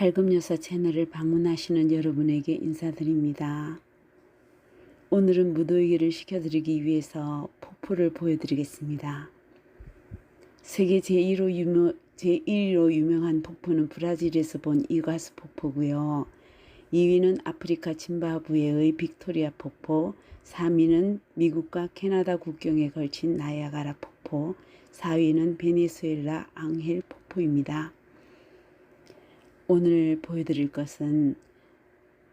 밝음여사 채널을 방문하시는 여러분에게 인사드립니다. 오늘은 무더위를 식혀드리기 위해서 폭포를 보여드리겠습니다. 세계 제1호 유명, 제1위로 유명한 폭포는 브라질에서 본 이과수 폭포고요. 2위는 아프리카 짐바브웨의 빅토리아 폭포, 3위는 미국과 캐나다 국경에 걸친 나야가라 폭포, 4위는 베네수엘라 앙헬 폭포입니다. 오늘 보여드릴 것은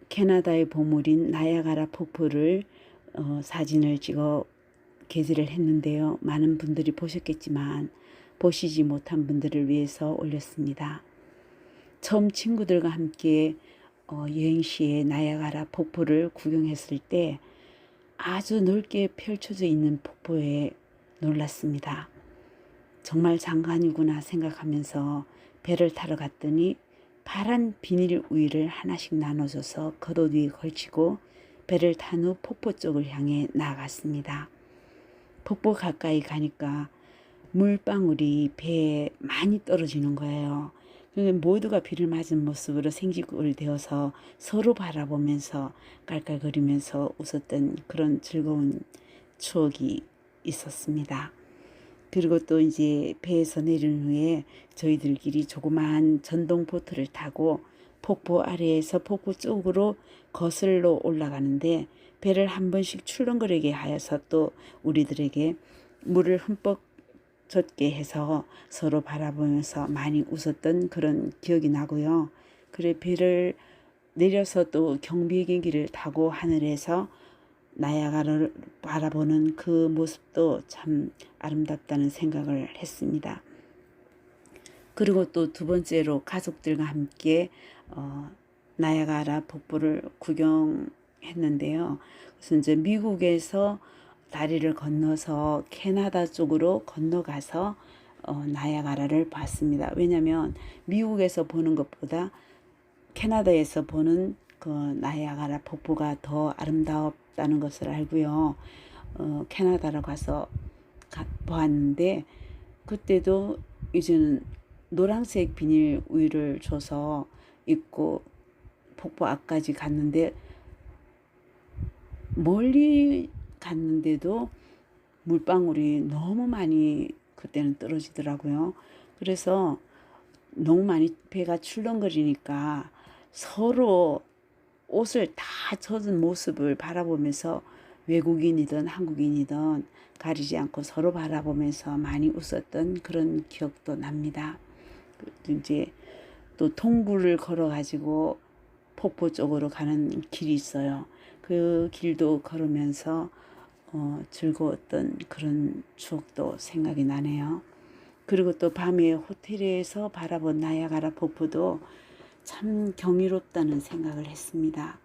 캐나다의 보물인 나야가라 폭포를 어, 사진을 찍어 게재를 했는데요. 많은 분들이 보셨겠지만 보시지 못한 분들을 위해서 올렸습니다. 처음 친구들과 함께 어, 여행 시에 나야가라 폭포를 구경했을 때 아주 넓게 펼쳐져 있는 폭포에 놀랐습니다. 정말 장관이구나 생각하면서 배를 타러 갔더니 파란 비닐 우유를 하나씩 나눠줘서 겉옷 위에 걸치고 배를 탄 후 폭포 쪽을 향해 나아갔습니다. 폭포 가까이 가니까 물방울이 배에 많이 떨어지는 거예요. 그러니까 모두가 비를 맞은 모습으로 생지을 되어서 서로 바라보면서 깔깔거리면서 웃었던 그런 즐거운 추억이 있었습니다. 그리고 또 이제 배에서 내린 후에 저희들끼리 조그마한 전동 보트를 타고 폭포 아래에서 폭포 쪽으로 거슬러 올라가는데 배를 한 번씩 출렁거리게 하여서 또 우리들에게 물을 흠뻑 젖게 해서 서로 바라보면서 많이 웃었던 그런 기억이 나고요. 그래 배를 내려서 또 경비행기를 타고 하늘에서 나야가를 바라보는 그 모습도 참 아름답다는 생각을 했습니다. 그리고 또 두 번째로 가족들과 함께 어, 나야가라 폭포를 구경했는데요. 그래서 이제 미국에서 다리를 건너서 캐나다 쪽으로 건너가서 어, 나야가라를 봤습니다. 왜냐하면 미국에서 보는 것보다 캐나다에서 보는 그 나야가라 폭포가 더 아름다웠다는 것을 알고요. 어, 캐나다로 가서 가, 보았는데 그때도 이제는 노란색 비닐 우유를 줘서 입고 폭포 앞까지 갔는데 멀리 갔는데도 물방울이 너무 많이 그때는 떨어지더라고요. 그래서 너무 많이 배가 출렁거리니까 서로 옷을 다 젖은 모습을 바라보면서 외국인이든 한국인이든 가리지 않고 서로 바라보면서 많이 웃었던 그런 기억도 납니다. 이제 또 통구를 걸어 가지고 폭포 쪽으로 가는 길이 있어요. 그 길도 걸으면서 어, 즐거웠던 그런 추억도 생각이 나네요. 그리고 또 밤에 호텔에서 바라본 나야가라 폭포도 참 경이롭다는 생각을 했습니다.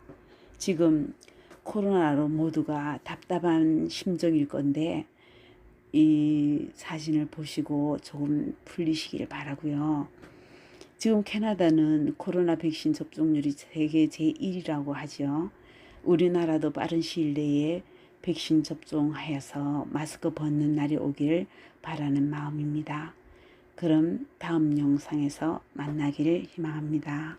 지금 코로나로 모두가 답답한 심정일 건데 이 사진을 보시고 조금 풀리시길 바라고요. 지금 캐나다는 코로나 백신 접종률이 세계 제1이라고 하죠. 우리나라도 빠른 시일 내에 백신 접종하여서 마스크 벗는 날이 오길 바라는 마음입니다. 그럼 다음 영상에서 만나기를 희망합니다.